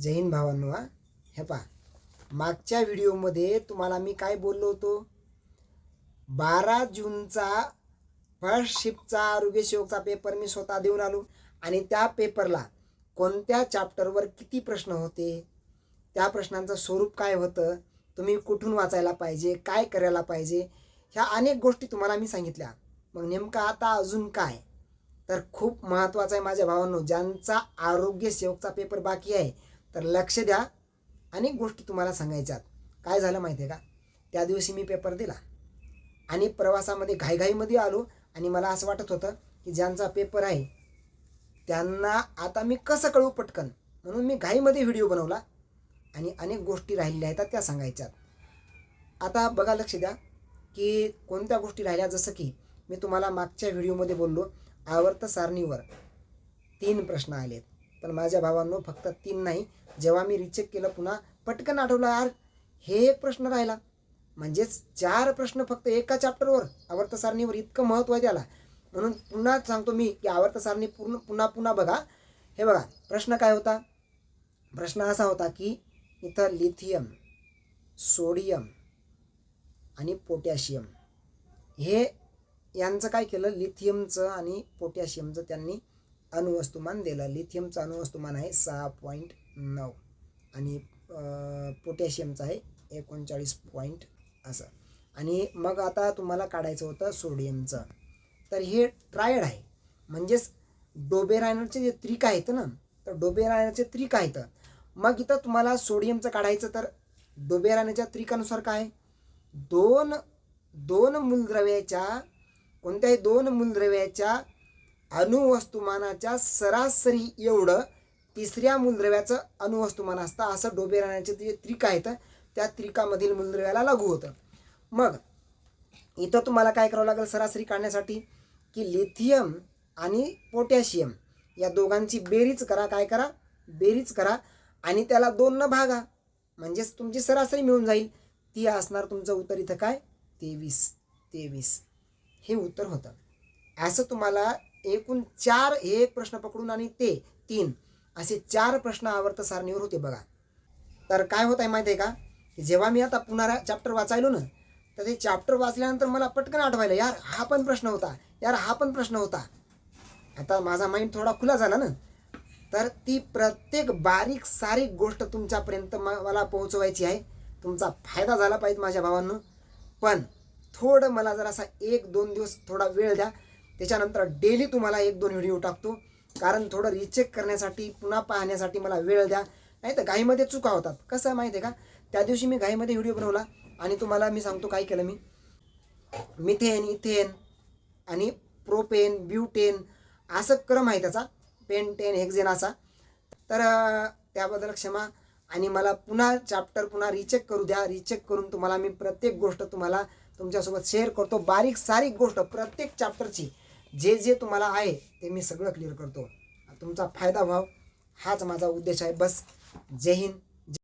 जैन भावांनो हा. हे पहा. मागच्या व्हिडिओमध्ये तुम्हाला मी काय बोललो होतो? बारा जूनचा फर्स्ट शिफ्टचा आरोग्य सेवकचा पेपर मी स्वतः देऊन आलो. आणि त्या पेपरला कोणत्या चॅप्टरवर किती प्रश्न होते? त्या प्रश्नांचं स्वरूप काय होतं? तुम्ही कुठून वाचायला पाहिजे? काय करायला पाहिजे? ह्या अनेक गोष्टी तुम्हाला मी सांगितल्या. मग नेमकं आता अजून काय? तर खूप महत्त्वाचं आहे माझ्या भावांनो ज्यांचा आरोग्य सेवकचा पेपर बाकी आहे तर लक्ष द्या. अनेक गोष्टी तुम्हाला सांगायच्यात. काय झालं माहिती आहे का? त्या दिवशी मी पेपर दिला. आणि प्रवासामध्ये घाईघाईमध्ये आलो आणि मला असं वाटत होतं की ज्यांचा पेपर आहे त्यांना आता मी कसं कळू पटकन? म्हणून मी घाईमध्ये व्हिडिओ बनवला आणि अनेक गोष्टी राहिलेल्या आहेत त्या सांगायच्यात. आता बघा लक्ष द्या की कोणत्या गोष्टी राहिल्या? जसं की मी तुम्हाला मागच्या व्हिडिओमध्ये बोललो आवर्त सारणीवर तीन प्रश्न आलेत. पण माझ्या भावांनो फक्त तीन नाही जेव्हा मी रिचेक केलं पुन्हा पटकन आठवलं यार हे एक प्रश्न राहिला. म्हणजेच चार प्रश्न फक्त एका चॅप्टरवर आवर्त सारणीवर इतकं महत्त्व आहे त्याला. म्हणून पुन्हा सांगतो मी की आवर्त सारणी पूर्ण पुन्हा पुन्हा बघा. हे बघा प्रश्न काय होता? प्रश्न असा होता की इथं लिथियम सोडियम आणि पोटॅशियम हे यांचं काय केलं? लिथियमचं आणि पोटॅशियमचं त्यांनी अणुवस्तुमान दिलं. लिथियमचं अणुवस्तुमान आहे सहा पॉईंट नऊ. आणि पोटॅशियमचं आहे एकोणचाळीस पॉईंट असं. आणि मग आता तुम्हाला काढायचं होतं सोडियमचं. तर हे ट्रायड आहे. म्हणजेच डोबेरायनरचे जे त्रिक आहेत ना तर डोबेरायनरचे त्रिक आहेत. मग इथं तुम्हाला सोडियमचं काढायचं तर डोबेरायनरच्या त्रिकानुसार काय? दोन दोन मूलद्रव्याच्या कोणत्याही दोन मूलद्रव्याच्या अणुवस्तुमानाच्या सरासरी एवढं तिसऱ्या मूलद्रव्याचं अणुवस्तुमान असतं. असं डोबे राहण्याचे जे त्रिक आहेत त्या त्रिकामधील मूलद्रव्याला लागू होतं. मग इथं तुम्हाला काय करावं लागेल सरासरी काढण्यासाठी? की लिथियम आणि पोटॅशियम या दोघांची बेरीज करा. काय करा? बेरीज करा आणि त्याला दोन न भागा. म्हणजेच तुमची सरासरी मिळून जाईल. ती असणार तुमचं उत्तर इथं काय? तेवीस. तेवीस. हे उत्तर होतं. असं तुम्हाला एकूण चार एक प्रश्न पकडून आणि ते तीन असे चार प्रश्न आवर्त सारणीवर होते बघा. तर काय होत आहे माहिती आहे का? की जेव्हा मी आता पुन्हा चॅप्टर वाचायलो ना तर ते चॅप्टर वाचल्यानंतर मला पटकन आठवायला यार हा पण प्रश्न होता. यार हा पण प्रश्न होता. आता माझा माइंड थोडा खुला झाला ना. तर ती प्रत्येक बारीक सारीक गोष्ट तुमच्यापर्यंत मला पोहोचवायची आहे. तुमचा फायदा झाला पाहिजे माझ्या भावांनो. पण थोडं मला जरासा एक दोन दिवस थोडा वेळ द्या. त्याच्यानंतर डेली तुम्हाला एक दोन व्हिडिओ टाकतो. कारण थोडं रिचेक करण्यासाठी पुन्हा पाहण्यासाठी मला वेळ द्या. नाही तर घाईमध्ये चुका होतात. कसं आहे माहिती आहे का? त्या दिवशी मी घाईमध्ये व्हिडिओ बनवला आणि तुम्हाला मी सांगतो काय केलं मी. मिथेन इथेन आणि प्रोपेन ब्युटेन असं क्रम आहे त्याचा. पेनटेन हेक्झेन असा. तर त्याबद्दल क्षमा. आणि मला पुन्हा चॅप्टर पुन्हा रिचेक करू द्या. रिचेक करून तुम्हाला मी प्रत्येक गोष्ट तुम्हाला तुमच्यासोबत शेअर करतो. बारीक सारीक गोष्ट प्रत्येक चॅप्टरची जे जे तुम्हाला आहे ते मी सगळं क्लिअर करतो. तुमचा फायदा व्हाव हाच माझा उद्देश आहे. बस. जय हिंद.